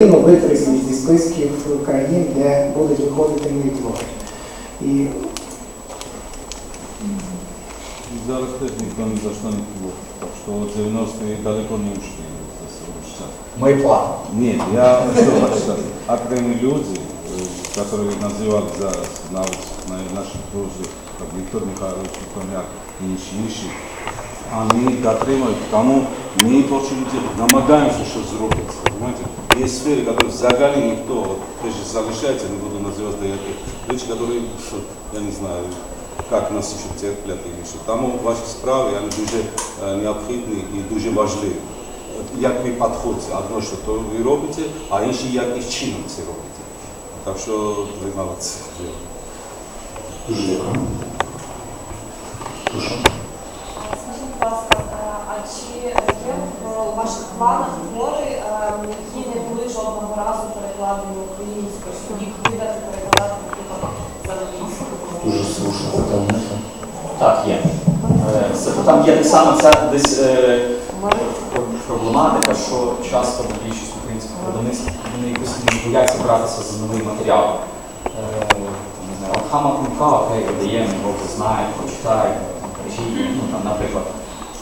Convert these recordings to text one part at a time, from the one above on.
Викреслюють зі списків країн, де будуть виходити мої твори. І Зараз теж ніхто не за що не. Так що 90-ті далеко не ушли за план. Нет, я що, сказать. Люди, которые называли зараз навіть на наших друзів, как Віктор Михайлович Коньяк і інші інші, вони дотримують, тому ми почему-то намагаємося щось зробити. Понимаете? Є сфери, які взагалі ніхто, от, теж залишається, не буду називати деякі речі, які, що, я не знаю, як нас ще терплять і що. Тому ваші справи вони дуже е, необхідні і дуже важливі. От Як ви підходите, одно, що то ви робите, а інше, яким чином це робите. Так що ви. Дуже дякую. Прошу. Скажіть, будь ласка, е, а чи є в ваших планах твори, е, які не були жодного разу перекладені українською, щоб їх видати, перекладати, наприклад, з англійською? Дуже слушне питання. Так, є. Е, Це там є так само ця десь проблематика, що часто більшість українських видавництв вони якось не бояться братися за новий матеріал. Е, Хама Кумка, окей, видаємо, його вже знають, прочитають, там, кажіть, ну наприклад.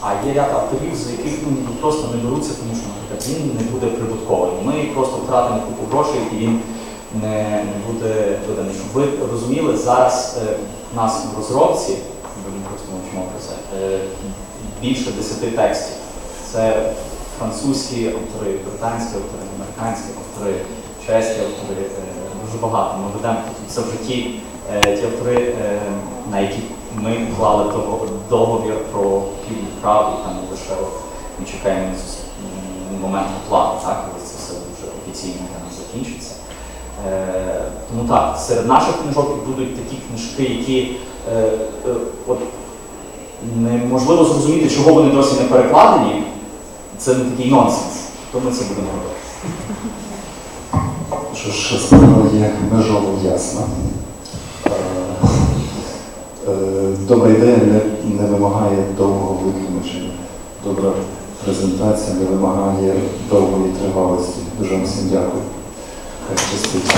А є ряд авторів, за яких ну, просто не беруться, тому що наприклад, він не буде прибутковий. Ми просто втратимо купу грошей і він не, буде виданий. Щоб ви розуміли, зараз е, в нас в розробці, ми просто мовчимо про це, е, більше десяти текстів. Це французькі автори, британські автори, американські автори, чеські автори, е, дуже багато. Ми ведемо це в житті е, ті автори, е, на які ми вклали договір про купівлю прав, і там лише ми чекаємо з- м, моменту плану, так, коли це все вже офіційно для нас закінчиться. Е, тому так, серед наших книжок будуть такі книжки, які е, е, от, неможливо зрозуміти, чого вони досі не перекладені. Це не такий нонсенс. То ми це будемо робити. Що ж справа є межово ясна. Е, е, Добра ідея не, не вимагає довгого витлумачення. Добра презентація не вимагає довгої тривалості. Дуже вам всім дякую. Хай щастить.